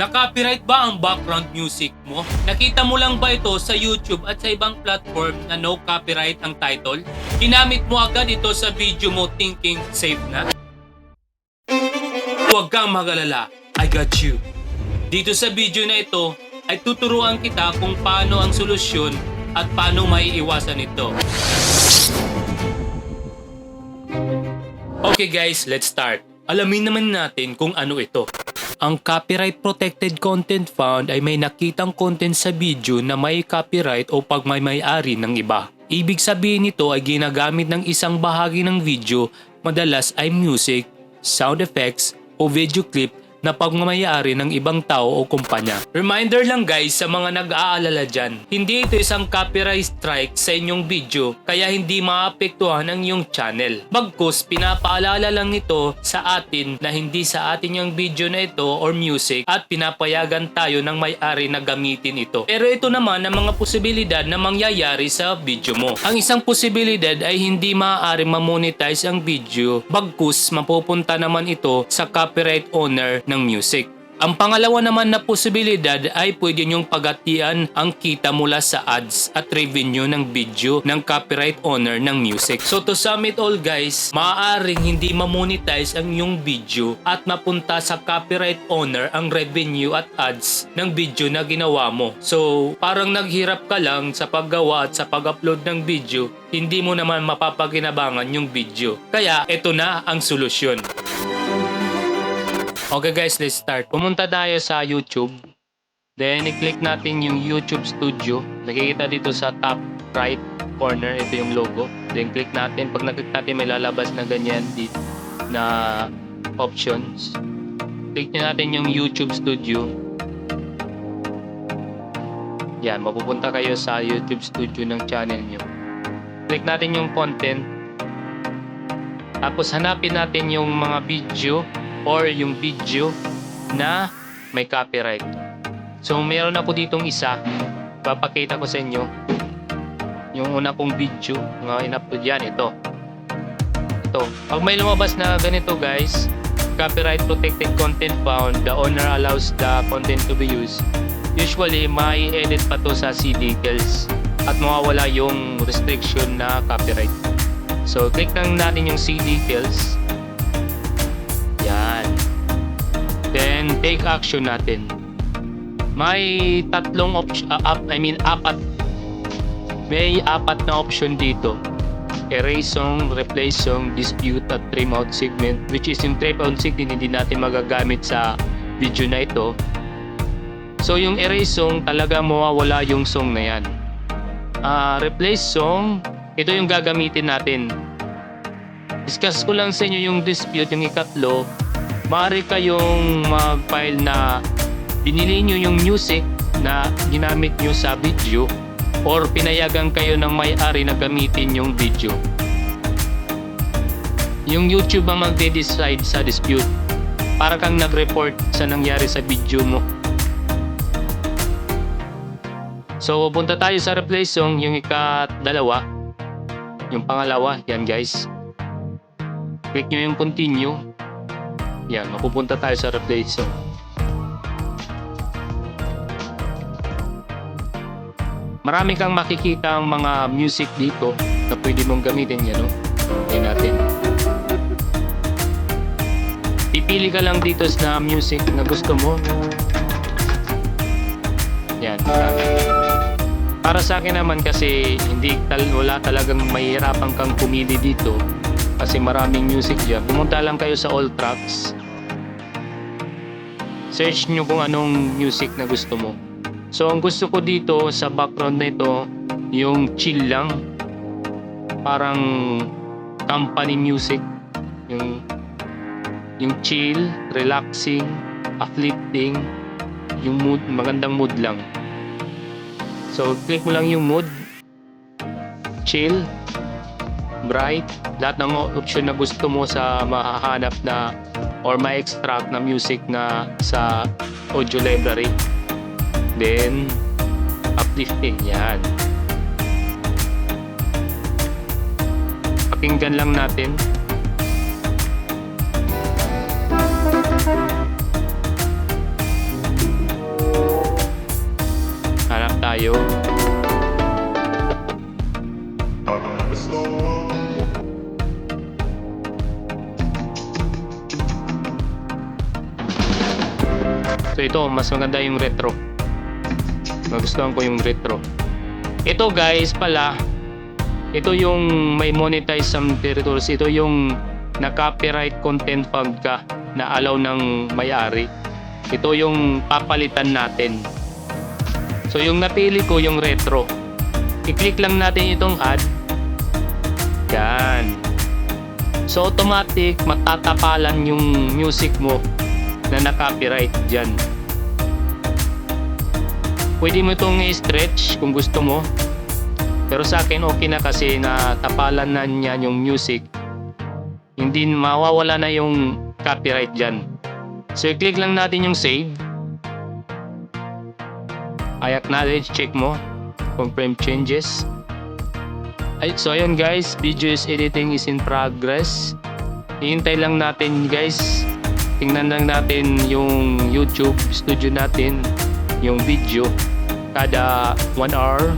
Na-copyright ba ang background music mo? Nakita mo lang ba ito sa YouTube at sa ibang platform na no copyright ang title? Ginamit mo agad ito sa video mo thinking safe na? Huwag kang magalala. I got you. Dito sa video na ito ay tuturuan kita kung paano ang solusyon at paano maiiwasan ito. Okay guys, let's start. Alamin naman natin kung ano ito. Ang copyright protected content found ay may nakitang content sa video na may copyright o pagmamayari ng iba. Ibig sabihin nito ay ginagamit ng isang bahagi ng video, madalas ay music, sound effects o video clip na pagmamayari ng ibang tao o kumpanya. Reminder lang guys sa mga nag-aalala dyan, hindi ito isang copyright strike sa inyong video kaya hindi maapektuhan ang iyong channel. Bagkus, pinapaalala lang nito sa atin na hindi sa atin yung video na ito or music at pinapayagan tayo ng may-ari na gamitin ito. Pero ito naman ang mga posibilidad na mangyayari sa video mo. Ang isang posibilidad ay hindi maaari ma-monetize ang video, bagkus mapupunta naman ito sa copyright owner ng music. Ang pangalawa naman na posibilidad ay pwede niyong pagatian ang kita mula sa ads at revenue ng video ng copyright owner ng music. So to sum it all guys, maaaring hindi ma-monetize ang iyong video at mapunta sa copyright owner ang revenue at ads ng video na ginawa mo. So parang naghirap ka lang sa paggawa at sa pag-upload ng video, hindi mo naman mapapakinabangan yung video. Kaya ito na ang solusyon. Okay guys, let's start. Pumunta tayo sa YouTube. Then, i-click natin yung YouTube Studio. Nakikita dito sa top right corner, ito yung logo. Then, click natin. Pag naklik natin, may lalabas na ganyan dito na options. Click nyo natin yung YouTube Studio. Yan, mapupunta kayo sa YouTube Studio ng channel nyo. Click natin yung content. Tapos hanapin natin yung mga video or yung video na may copyright. So meron ako ditong isa, papakita ko sa inyo. Yung una kong video, nga in-upload yan, ito. Ito. Pag may lumabas na ganito guys, copyright protected content found, the owner allows the content to be used. Usually, may edit pa to sa C details at mawawala yung restriction na copyright. So, click lang natin yung C Then, take action natin. May tatlong option, uh, up, I mean, apat. May apat na option dito. Erase song, replace song, dispute at trim out segment which is yung trim out segment hindi natin magagamit sa video na ito. So yung erase song talaga mawawala yung song na yan. Ah, replace song, ito yung gagamitin natin. Discuss ko lang sa inyo yung dispute, yung ikatlo. Maaari kayong mag-file na binili nyo yung music na ginamit nyo sa video or pinayagan kayo ng may-ari na gamitin yung video. Yung YouTube ang magde-decide sa dispute para kang nag-report sa nangyari sa video mo. So, punta tayo sa replace song, yung ikadalawa. Yung pangalawa, yan guys. Click nyo yung continue. Yan, mapupunta tayo sa replace song. Marami kang makikita ang mga music dito na pwede mong gamitin yan, no? Tingnan natin. Pipili ka lang dito sa music na gusto mo. Yan. Para sa akin naman kasi hindi tal wala talagang mahihirapan kang pumili dito kasi maraming music diyan. Pumunta lang kayo sa all tracks. Search nyo kung anong music na gusto mo. So ang gusto ko dito sa background na ito, yung chill lang. Parang company music. Yung yung chill, relaxing, uplifting, yung mood, magandang mood lang. So, click mo lang yung mood, chill, bright, lahat ng option na gusto mo sa mahahanap na or ma-extract na music na sa audio library. Then, uplifting yan. Pakinggan lang natin. Hanap tayo. Slow. So ito, mas maganda yung retro. Nagustuhan ko yung retro. Ito guys pala, ito yung may monetize some territories. Ito yung na copyright content pagka na allow ng may-ari. Ito yung papalitan natin. So yung napili ko yung retro. I-click lang natin itong add. Yan. So automatic matatapalan yung music mo na na-copyright dyan. Pwede mo itong i-stretch kung gusto mo. Pero sa akin okay na kasi na tapalan na niya yung music. Hindi mawawala na yung copyright dyan. So i-click lang natin yung save. I acknowledge, check mo. Confirm changes. Ay, so ayun guys, video is editing is in progress. Hihintay lang natin guys. Tingnan lang natin yung YouTube studio natin, yung video kada 1 hour.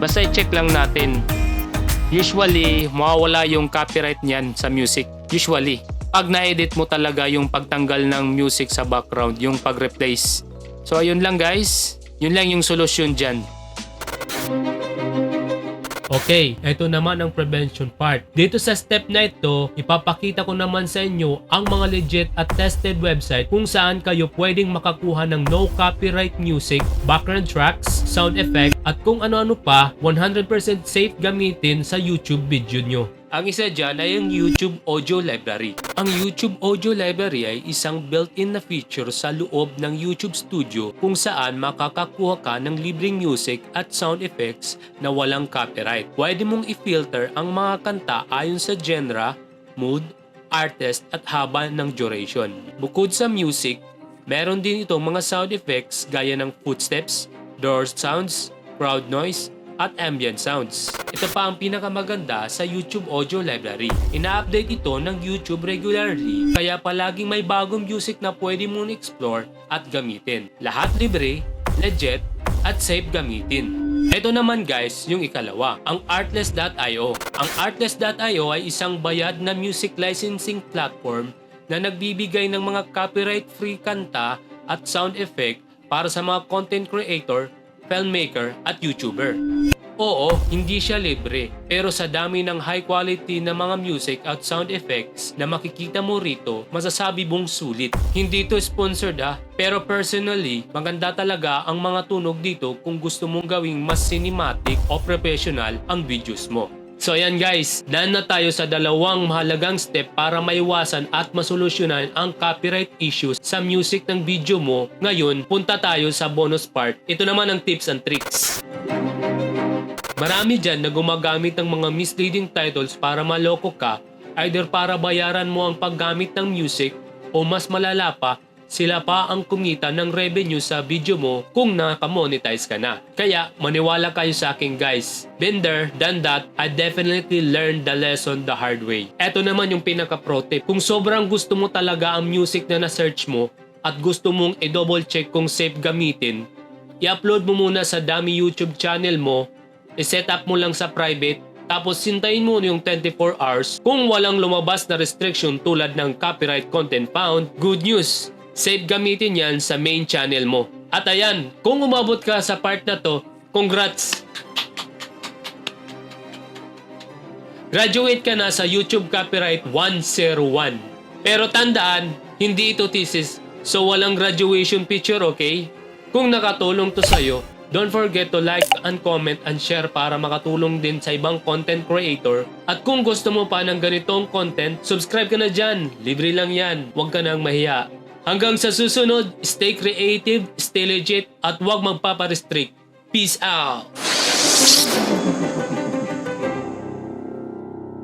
Basta i-check lang natin. Usually, mawawala yung copyright niyan sa music. Usually. Pag na-edit mo talaga yung pagtanggal ng music sa background, yung pag-replace. So ayun lang guys. Yun lang yung solusyon dyan. Okay, ito naman ang prevention part. Dito sa step na ito, ipapakita ko naman sa inyo ang mga legit at tested website kung saan kayo pwedeng makakuha ng no copyright music, background tracks, sound effect, at kung ano-ano pa 100% safe gamitin sa YouTube video nyo. Ang isa dyan ay ang YouTube Audio Library. Ang YouTube Audio Library ay isang built-in na feature sa loob ng YouTube Studio kung saan makakakuha ka ng libreng music at sound effects na walang copyright. Pwede mong i-filter ang mga kanta ayon sa genre, mood, artist at haba ng duration. Bukod sa music, meron din itong mga sound effects gaya ng footsteps, door sounds, crowd noise, at ambient sounds. Ito pa ang pinakamaganda sa YouTube Audio Library. Ina-update ito ng YouTube regularly, kaya palaging may bagong music na pwede mong explore at gamitin. Lahat libre, legit, at safe gamitin. Ito naman guys, yung ikalawa, ang Artless.io. Ang Artless.io ay isang bayad na music licensing platform na nagbibigay ng mga copyright-free kanta at sound effect para sa mga content creator, filmmaker at YouTuber. Oo, hindi siya libre. Pero sa dami ng high quality na mga music at sound effects na makikita mo rito, masasabi mong sulit. Hindi to sponsored ah, pero personally, maganda talaga ang mga tunog dito kung gusto mong gawing mas cinematic o professional ang videos mo. So ayan guys, daan na tayo sa dalawang mahalagang step para maiwasan at masolusyonan ang copyright issues sa music ng video mo. Ngayon, punta tayo sa bonus part. Ito naman ang tips and tricks. Marami dyan na gumagamit ng mga misleading titles para maloko ka, either para bayaran mo ang paggamit ng music o mas malala pa, sila pa ang kumita ng revenue sa video mo kung nakamonetize ka na. Kaya maniwala kayo sa akin guys. Been there, done that, I definitely learned the lesson the hard way. Eto naman yung pinaka-pro tip. Kung sobrang gusto mo talaga ang music na na-search mo at gusto mong i-double check kung safe gamitin, i-upload mo muna sa dami YouTube channel mo i-set up mo lang sa private tapos sintayin mo yung 24 hours kung walang lumabas na restriction tulad ng copyright content found, good news! Safe gamitin yan sa main channel mo. At ayan, kung umabot ka sa part na to, congrats! Graduate ka na sa YouTube Copyright 101. Pero tandaan, hindi ito thesis, so walang graduation picture, okay? Kung nakatulong to sa'yo, Don't forget to like and comment and share para makatulong din sa ibang content creator. At kung gusto mo pa ng ganitong content, subscribe ka na dyan. Libre lang yan. Huwag ka nang mahiya. Hanggang sa susunod, stay creative, stay legit, at huwag magpaparestrict. Peace out!